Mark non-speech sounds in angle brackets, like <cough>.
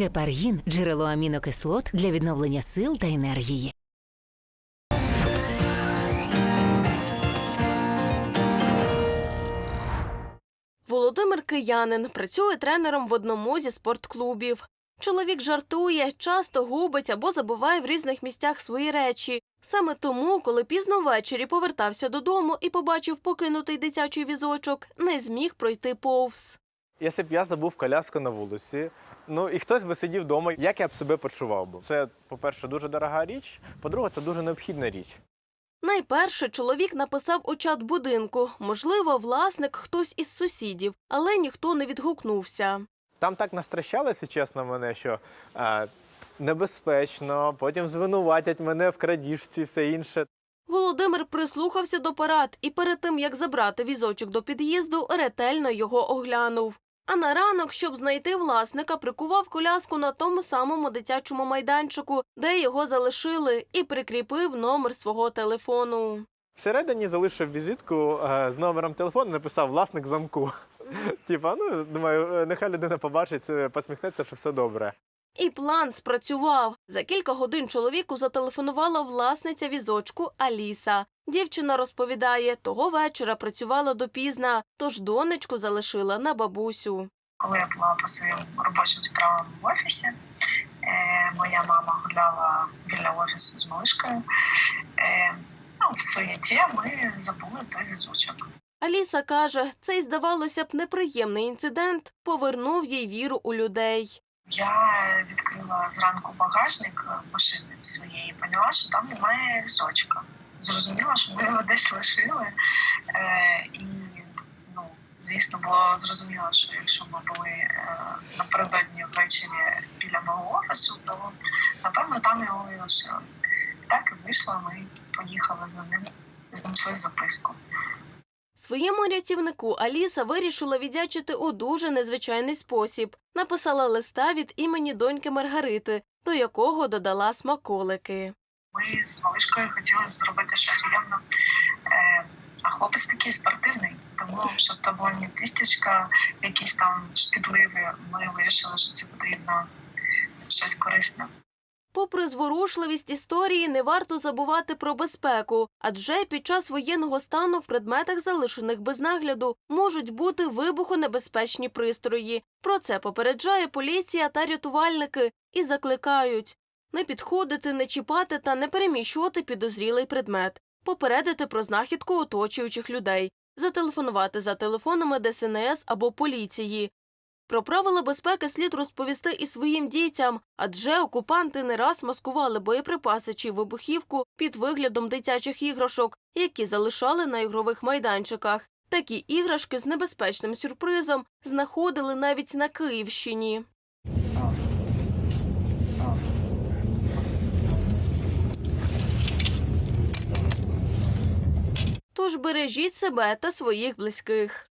Гепаргін джерело амінокислот для відновлення сил та енергії. Володимир Киянин працює тренером в одному зі спортклубів. Чоловік жартує, часто губить або забуває в різних місцях свої речі. Саме тому, коли пізно ввечері повертався додому і побачив покинутий дитячий візочок, не зміг пройти повз. Якщо б я забув коляску на вулиці, ну і хтось би сидів вдома, як я б себе почував би? Це, по-перше, дуже дорога річ, по-друге, це дуже необхідна річ. Найперше чоловік написав у чат будинку, можливо, власник хтось із сусідів, але ніхто не відгукнувся. Там так настращалося, чесно, мене, що е, небезпечно, потім звинуватять мене в крадіжці все інше. Володимир прислухався до порад і перед тим, як забрати візочок до під'їзду, ретельно його оглянув. А на ранок, щоб знайти власника, прикував коляску на тому самому дитячому майданчику, де його залишили, і прикріпив номер свого телефону. Всередині залишив візитку е, з номером телефону, написав власник замку. <laughs> Типа, ну думаю, е, нехай людина побачить, е, посміхнеться, що все добре. І план спрацював. За кілька годин чоловіку зателефонувала власниця візочку Аліса. Дівчина розповідає, того вечора працювала допізна, тож донечку залишила на бабусю. коли я була по своїм робочим справам в офісі, е, моя мама гуляла біля офісу з малишкою. Е, ну, в суєті ми забули той візочок. Аліса каже, цей, здавалося б, неприємний інцидент повернув їй віру у людей. Я відкрила зранку багажник машини своєї поняла, що там немає візочка. Зрозуміла, що ми його десь лишили. Е, і, ну, звісно, було зрозуміло, що якщо ми були е, напередодні ввечері біля мого офісу, то напевно там його і лишили. Так і вийшло, ми поїхали за ним, знайшли записку. Своєму рятівнику Аліса вирішила віддячити у дуже незвичайний спосіб. Написала листа від імені доньки Маргарити, до якого додала смаколики. Ми з малишкою хотіли зробити щось уявно. Е, а хлопець такий спортивний, тому щоб то було не тістечка, якісь там шкідливі, ми вирішили, що це потрібно щось корисне. Попри зворушливість історії, не варто забувати про безпеку, адже під час воєнного стану в предметах, залишених без нагляду, можуть бути вибухонебезпечні пристрої. Про це попереджає поліція та рятувальники і закликають не підходити, не чіпати та не переміщувати підозрілий предмет, попередити про знахідку оточуючих людей, зателефонувати за телефонами ДСНС або поліції. Про правила безпеки слід розповісти і своїм дітям, адже окупанти не раз маскували боєприпаси чи вибухівку під виглядом дитячих іграшок, які залишали на ігрових майданчиках. Такі іграшки з небезпечним сюрпризом знаходили навіть на Київщині. Тож бережіть себе та своїх близьких.